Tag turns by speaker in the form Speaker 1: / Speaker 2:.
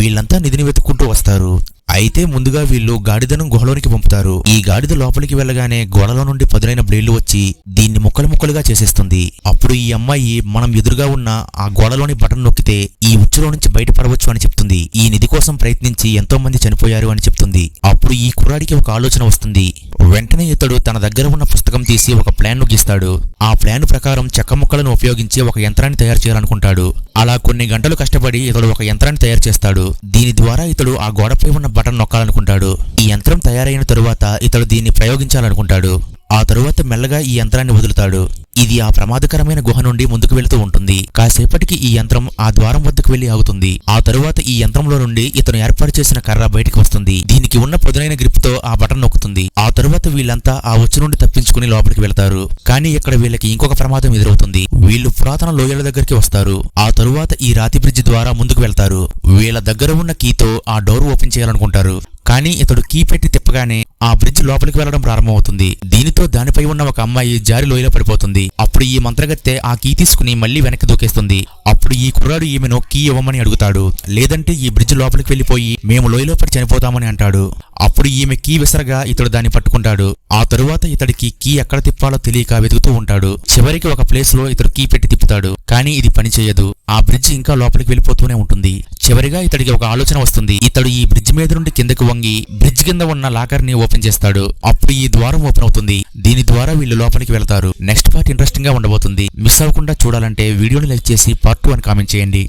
Speaker 1: వీళ్ళంతా నిధిని వెతుక్కుంటూ వస్తారు. అయితే ముందుగా వీళ్ళు గాడిదను గుహలోనికి పంపుతారు. ఈ గాడిద లోపలికి వెళ్ళగానే గోడలో నుండి పదునైన బ్లేడ్లు వచ్చి దీన్ని ముక్కలు ముక్కలుగా చేసేస్తుంది. అప్పుడు ఈ అమ్మాయి మనం ఎదురుగా ఉన్న ఆ గోడలోని బటన్ నొక్కితే ఈ ఉచ్చులో నుంచి బయటపడవచ్చు అని చెప్తుంది. ఈ నిధి కోసం ప్రయత్నించి ఎంతో మంది చనిపోయారు అని చెప్తుంది. అప్పుడు ఈ కుర్రాడికి ఒక ఆలోచన వస్తుంది. వెంటనే ఇతడు తన దగ్గర ఉన్న పుస్తకం తీసి ఒక ప్లాన్ను గీస్తాడు. ఆ ప్లాన్ ప్రకారం చెక్క ముక్కలను ఉపయోగించి ఒక యంత్రాన్ని తయారు చేయాలనుకుంటాడు. అలా కొన్ని గంటలు కష్టపడి ఇతడు ఒక యంత్రాన్ని తయారు చేస్తాడు. దీని ద్వారా ఇతడు ఆ గోడపై ఉన్న బటన్ నొక్కాలనుకుంటాడు. ఈ యంత్రం తయారైన తరువాత ఇతడు దీన్ని ప్రయోగించాలనుకుంటాడు. ఆ తరువాత మెల్లగా ఈ యంత్రాన్ని వదులుతాడు. ఇది ఆ ప్రమాదకరమైన గుహ నుండి ముందుకు వెళుతూ ఉంటుంది. కాసేపటికి ఈ యంత్రం ఆ ద్వారం వద్దకు వెళ్ళి ఆగుతుంది. ఆ తరువాత ఈ యంత్రంలో నుండి ఇతను ఏర్పాటు చేసిన కర్ర బయటికి వస్తుంది. దీనికి ఉన్న పొదునైన గ్రిప్తో ఆ బటన్ నొక్కుతుంది. ఆ తరువాత వీళ్ళంతా ఆ ఉచ్చు నుండి తప్పించుకుని లోపలికి వెళ్తారు. కానీ ఇక్కడ వీళ్ళకి ఇంకొక ప్రమాదం ఎదురవుతుంది. వీళ్ళు పురాతన లోయల దగ్గరికి వస్తారు. ఆ తరువాత ఈ రాతి బ్రిడ్జ్ ద్వారా ముందుకు వెళ్తారు. వీళ్ళ దగ్గర ఉన్న కీతో ఆ డోర్ ఓపెన్ చేయాలనుకుంటారు. కానీ ఇతడు కీ పెట్టి తిప్పగానే ఆ బ్రిడ్జ్ లోపలికి వెళ్ళడం ప్రారంభమవుతుంది. దీనితో దానిపై ఉన్న ఒక అమ్మాయి జారి లోయలో పడిపోతుంది. అప్పుడు ఈ మంత్రగత్తె ఆ కీ తీసుకుని మళ్ళీ వెనక్కి దూకేస్తుంది. అప్పుడు ఈ కుర్రాడు ఈమెను కీ ఇవ్వమని అడుగుతాడు. లేదంటే ఈ బ్రిడ్జ్ లోపలికి వెళ్ళిపోయి మేము లోయలో పడి చనిపోతామని అంటాడు. అప్పుడు ఈమె కీ విసరగా ఇతడు దాన్ని పట్టుకుంటాడు. ఆ తరువాత ఇతడికి కీ ఎక్కడ తిప్పాలో తెలియక వెతుకుతూ ఉంటాడు. చివరికి ఒక ప్లేస్లో ఇతడు కీ పెట్టి తిప్పుతాడు. కానీ ఇది పని చేయదు. ఆ బ్రిడ్జ్ ఇంకా లోపలికి వెళ్ళిపోతూనే ఉంటుంది. చివరిగా ఇతడికి ఒక ఆలోచన వస్తుంది. ఇతడు ఈ బ్రిడ్జ్ మీద నుండి కిందకు వంగి బ్రిడ్జ్ కింద ఉన్న లాకర్ని ఓపెన్ చేస్తాడు. అప్పుడు ఈ ద్వారం ఓపెన్ అవుతుంది. దీని ద్వారా వీళ్ళు లోపలికి వెళ్తారు. నెక్స్ట్ పార్ట్ ఇంట్రెస్టింగ్గా ఉండబోతుంది. మిస్ అవ్వకుండా చూడాలంటే వీడియోని లైక్ చేసి పార్ట్ టూ అని కామెంట్ చేయండి.